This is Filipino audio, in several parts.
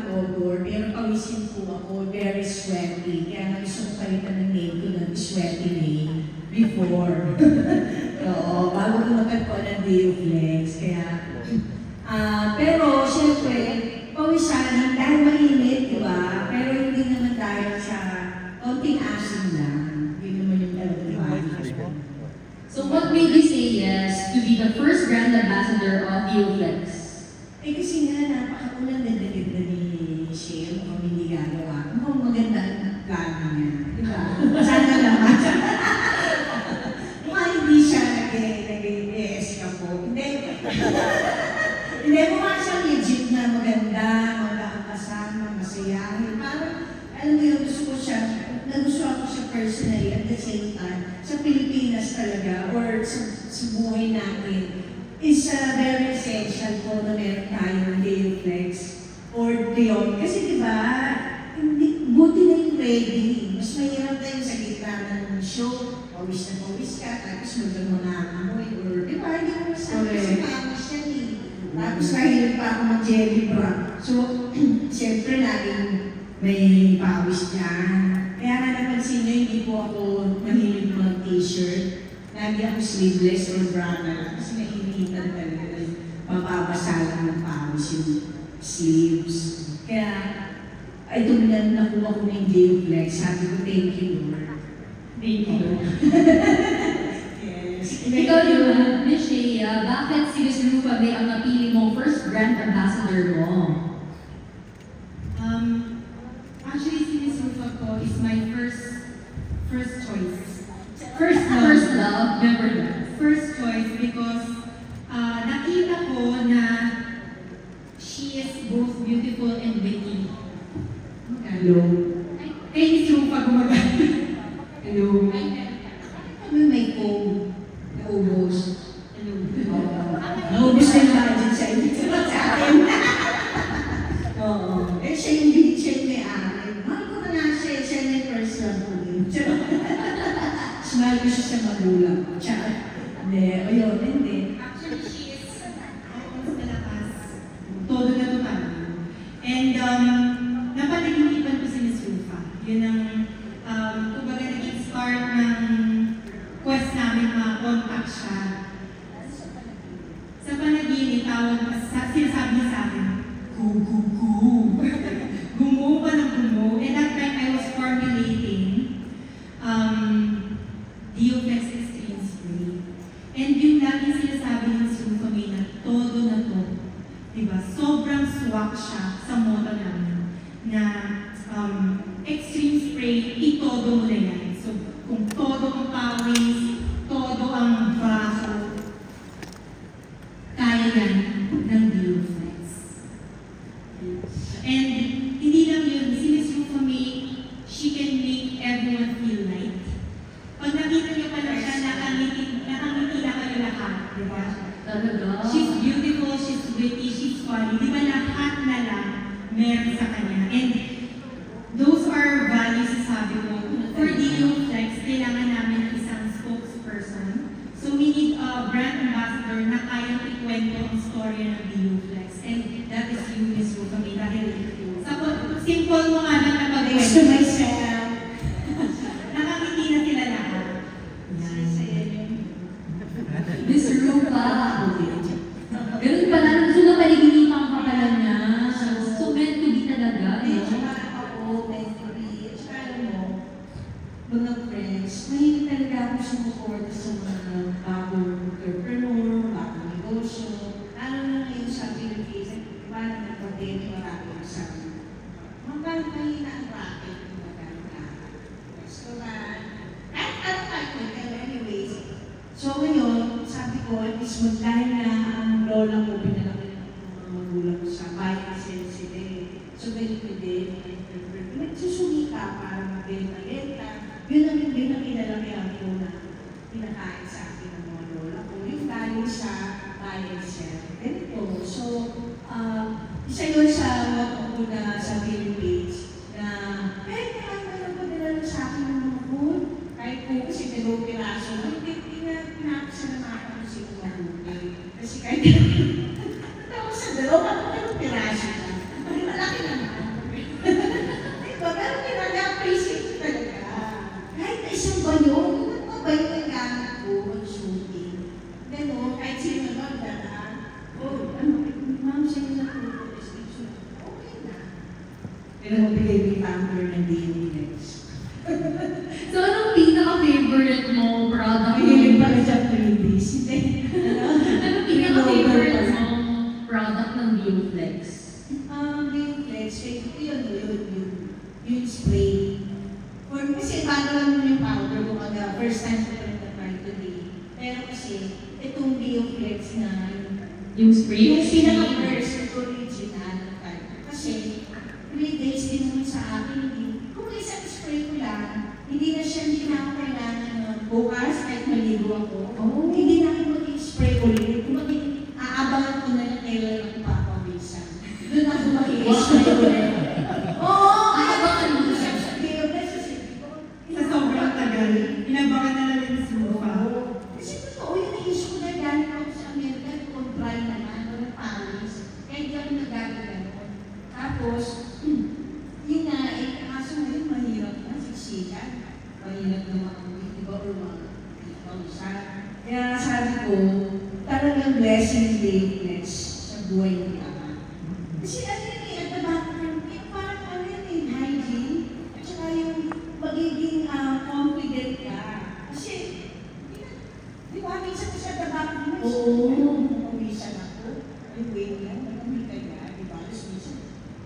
happy odor, pero pawisin po ako, very sweaty. Kaya nga gusto ko palitan ng name ko ng sweaty name before. Oo, bago ko magkatpo ng Deoflex. Kaya, ah, pero syempre, pawisanan dahil mainit, di ba? Pero hindi naman dahil sa konting asin lang. Yun naman yung talagang So what made you say yes to be the first brand ambassador of Neoflex? Eh kasi nga, napakaunang ganda-ganda ni Shane kung hindi gagawa. Mukhang maganda ang plano niya. Di ba? Sana naman. Mukha hindi siya nag-ES ka po. Hindi. Hindi, mukha siya legit na maganda, magandang kasama, masayahin. Parang, alam mo yun, gusto ko siya, nagustuhan ko siya personally at the same time, sa Pilipinas talaga, or sa, sa buhay natin, is uh, very essential po na meron tayong day flex or beyond. Kasi di ba, hindi, buti na yung ready. Mas mahirap tayo sa gitna ng show, pawis na pawis ka, tapos magdang mga amoy, or di ba, hindi mo masabi Correct. sa pawis yan eh. Tapos kahit pa ako mag-jelly bra. So, siyempre laging may pawis dyan. Kaya nga napansin nyo, hindi po ako mahilig t-shirt. Lagi ako sleeveless or bra na lang kasi nahihilitan talaga na mapabasa lang ng pawis yung sleeves. Kaya, ay tumlan nakuha ko ng day flex. Sabi ko, thank you, Lord. Thank you. Yes. Ikaw yun, Miss Shea, bakit si Miss Rufa May ang napili mong first brand ambassador mo? Um, actually, si Miss Rufa ko is my first first choice. First love. First love, never. beaucoup. Ako sumuporta sa mga bagong entrepreneur, bagong negosyo, lalo na ngayon sa Pilipinas, iba na nagpapit, marami ang sabi. Mga mahina ang racket, yung maganda. Restaurant, kahit ano kahit hotel, anyways. So ngayon, sabi ko, at least mag- dahil na ang lola ko pinalaki ng magulang ko sa bayan sensitive. So ganito din, nagsusuli ka para magbenta-benta. Yun ang yun din ang kinalakihan ko na pinakain sa akin ng mga lola ko. Yung galing sa bayan self. Ganito. So, um, isa yun sa motto ko na sa Philippines na kahit na ano na padala sa akin ng mga food, kahit po kasi dalawang piraso, hindi pinapasa na makakapos yung mabuti. Kasi kahit tapos sa dalawa, dalawang piraso na. Malaki naman. Pinagbigay ni Amber ng DNX. So, anong pinaka-favorite mo product? Mahilig pala siya freebies. Hindi. Anong pinaka-favorite mong product ng Bioflex? Um, yung flex, eh, yun, yun, yun, yung spray. For, kasi bago lang yung powder ko kada first time ko rin na-try today. Pero kasi, itong Bioflex na Yung spray? yung pinaka-first, yung original. Kasi, three days din naman sa akin, hindi, kung isang spray ko lang, hindi na siya, hindi na ako kailangan na bukas, kahit maligo ako, Oh. hindi na ako mag-spray ulit. Kumbaga, aabangan ko na lang kailan ako papawisan. Doon ako mag-spray ulit. Oo, aabangan ko siya sa Bioflex. Kasi, Sa sobrang tagal, inabangan na lang yung sofa. kasi totoo yun, na-issue ko na galing ako sa Amerika, kung try naman, walang Paris, kaya hindi ako nagagano. Tapos, yun nga, eh, kaso ngayon mahirap na, siksikan. Mahirap na makauwi, di ba, or makausa. Kaya sabi ko, talagang blessing dateness sa buhay ni Ama. Kasi ano yun eh, at the back ng, eh, parang ano yun eh, hygiene, at saka yung magiging ah, confident ka. Kasi, Di ba, minsan sa tabak mo, Oo. Pawisan ako. Ay, wait lang, malamig ka na. Di ba, alas minsan,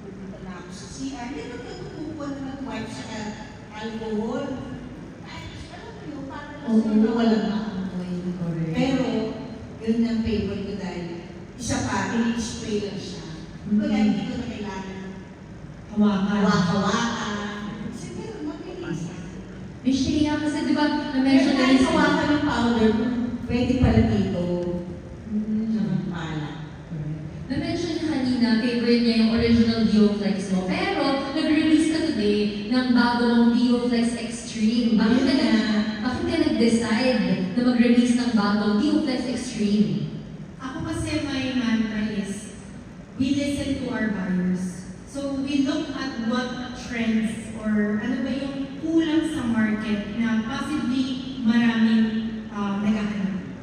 pupunta na CR. Hindi ba natutukuha na ng wipe sa alcohol? Ay, alam mo yun, Oo. kasi nawala na ako. Correct. Pero, yun ang favorite ko dahil isa pa, ini-spray lang siya. Mm-hmm. Kaya hindi ko na kailangan Hawakan. hawak-hawakan. Kasi meron, mabilis. Miss Shea, kasi di ba, na-mention na rin hawakan ng powder, pwede pala dito. Mm. Pala. Na-mention niya kanina, favorite niya yung original Bioflex mo. Pero, ng bagong Bioflex Extreme. Bakit ka, na, bakit ka nag-decide na mag-release ng bagong Bioflex Extreme? Ako kasi my mantra is, we listen to our buyers. So we look at what trends or ano ba yung kulang sa market na possibly maraming uh, naghahanap.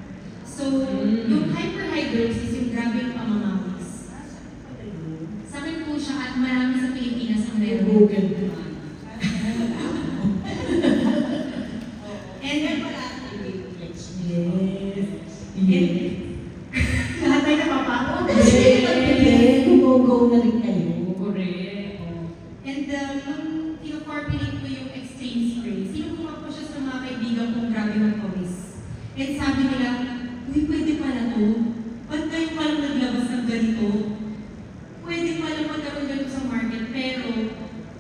So Mm. yung hyperhidrosis, yung grabe yung pamamawis. Sa akin po siya at marami sa Pilipinas ang meron. Google naman. And Kaya pala ako i-reflex Yes. lahat ay napapako. Kasi pag go na rin kayo. Correct. And um, nung kinoformulate ko yung exchange spray, sinubukan ko siya sa mga kaibigan kong grabe ng pawis. And sabi nila, uy, pwede pala to. Ba't kayo palang naglabas ng ganito? Pwede pala magkaroon ganito sa market, pero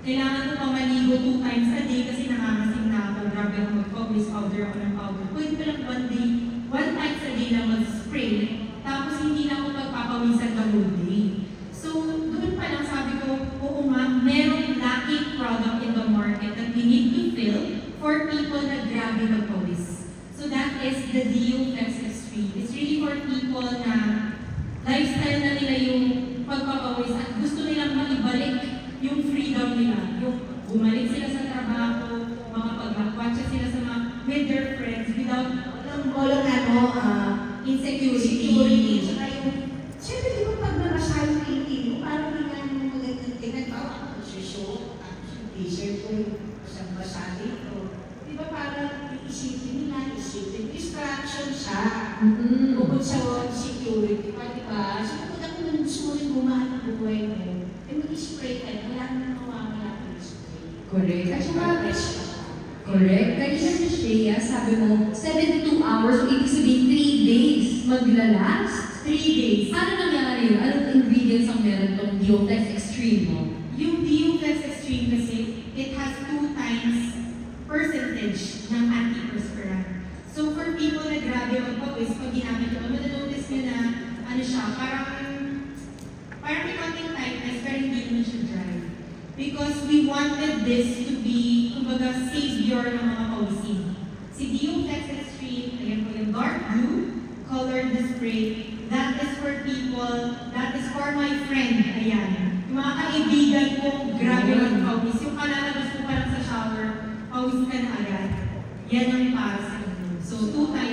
kailangan ko pa maligo two times a day kasi nangangasing na ako. Grabe ako mag-pawis, powder ako ng powder. Pwede palang one day, one times a day lang mag-spray, tapos hindi na ako magpapawisan the whole day. So, doon pa lang sabi ko, oo nga, merong lacking product in the market that we need to fill for people na grabe magpawis. So that is the DU Flex Extreme. It's really for people na lifestyle na nila yung pagpapawis at gusto nilang maibalik yung freedom nila. Yung bumalik sila sa trabaho, makapag-watcha sila sa mga, with their friends without Walang walang ano, ah, insecurity. security. Saka yung, siyempre di ba pag nakasayo yung itin mo, parang hindi nga mo magandang tingnan. Bawa ako sa show, tapos yung t-shirt ko, yung isang basa dito. Di ba parang iisipin nila, isipin, distraction siya. Mm-hmm. Bukod sa security pa, di ba? So, kapag ako nang gusto mo rin bumahal ng buhay mo, ka, wala na mawawala ng spray. Correct. At saka, correct. Kanina si Shea, sabi mo, 72 hours, so ibig sabihin 3 days maglalast. Three days. Ano nangyari yun? Anong ingredients ang meron tong Bioflex Extreme mo? Yung DUFlex Extreme kasi, it has two times percentage ng antiperspirant. So for people na grabe magpawis, pag ginamit nyo, matanotice nyo na, ano siya, parang, parang may konting tightness, pero hindi naman siya dry. Because we wanted this to be, kumbaga, savior ng mga pawisin. Si DUFlex Extreme, ayan po yung dark blue, colored the spray, that is for people, that is for my friend, ayan. Yung mga kaibigan ko, grabe magpawis. Yung kalalabas mo pa lang sa shower, pawis ka na agad. Yan ang para sa inyo. So, two times,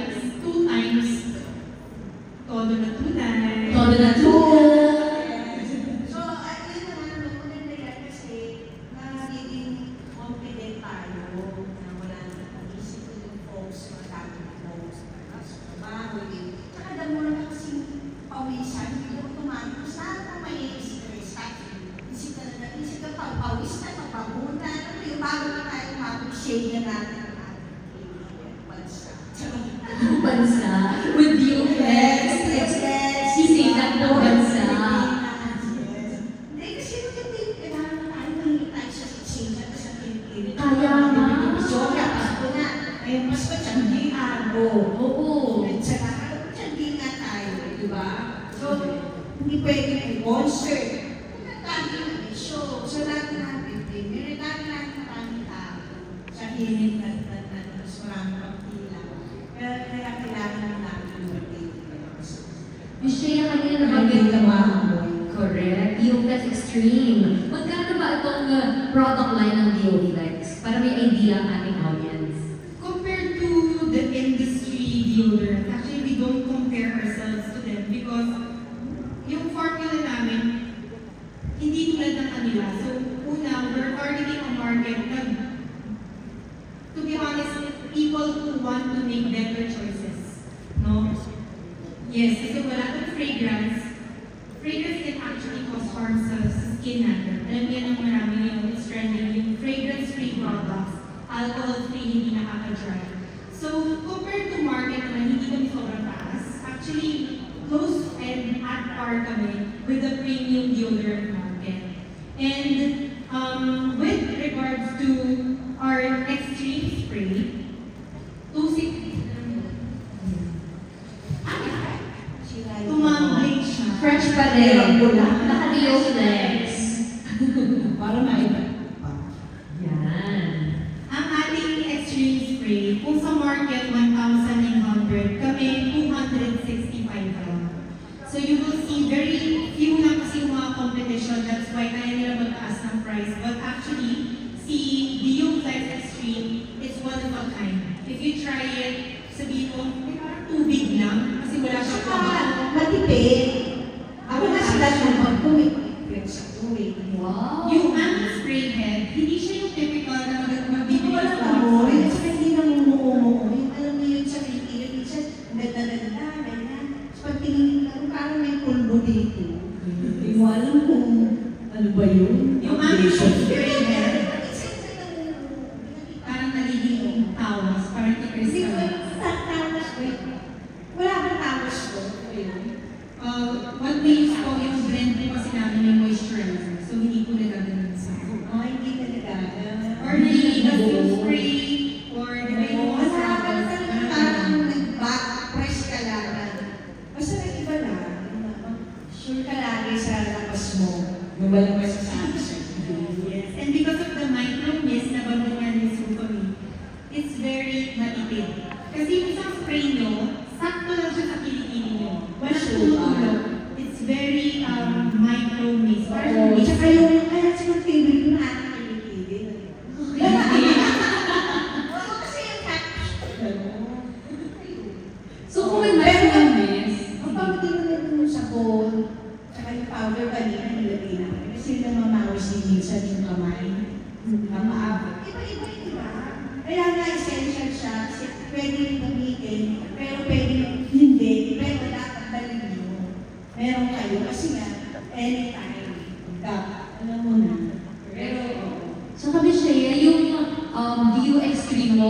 mas matindi ako. Oo. At saka, matindi nga tayo, di ba? So, hindi pwede yung concert. Kung nagtagi na show, so lahat natin din, niregalo natin na kami tao sa hiling at at mas maraming pagtila. Kaya, kaya kailangan natin yung Miss Shea, kanina nabanggit ka ba? Correct. Yung that's extreme. Magkano ba itong uh, product line ng DOE Likes? Para may idea ang ating audience. So, una, we're targeting a market na, to be honest, people who want to make better choices. No? Yes, kasi wala tong fragrance. Fragrance can actually cause harm sa skin natin. Alam niyo ng marami yung it's trending, yung fragrance-free products, alcohol-free, hindi nakaka-dry. So, compared to market naman, hindi kami sobrang taas. Actually, close and at par kami with the premium deodorant. And kind. If you try it, sabihin mo, eh, parang tubig lang, kasi wala Saka, tubig. matipid. Ako na sila ng pag-tumipid sa tuwing. Wow. Yung aming spray head, hindi siya yung typical na mag- Hindi magbibigay ko sa mo, yung sa hindi na mumuumuo, yung alam mo yun sa kilikili, minsan, ganda-ganda, ganyan. Pagtingin ka, parang may pulbo dito. Hindi mo alam kung ano ba yun. Yung aming spray head, Minsan sa namumuo. parang nagiging tawas, parang Hindi ko i-crystal. sa tawas ko. Wala bang tawas ko? Ayun. Uh, what we use po yung blend po kasi namin may moisturizer, so hindi po nagaganon sa Oh, hindi talaga. Or niligas yung spray, or di ba yung mga Masarap ka na samples, talaga parang nag-back press ka lang. Basta nag-iba lang. Sure ka lagi sa lakas mo. Yung walang masasabi sa Yes. And because of the micro mist na bangungan ni Sufami, it's very matipid. Kasi yung isang spray nyo, sakto lang siya sa kilikili nyo. Walang Sure. tumutulog. It's very um, micro mist. Parang Oo, mist. tsaka yung, kaya siguro favorite na ating kilikili. So kung may micro miss, Ang pamati mo na yung sabon, tsaka yung powder kanina din minsan yung kamay. Namaabot. Iba-iba yun, di ba? Kaya nga essential siya kasi pwede rin gamitin, pero pwede hindi, pero dapat dalhin nyo. Meron kayo kasi nga,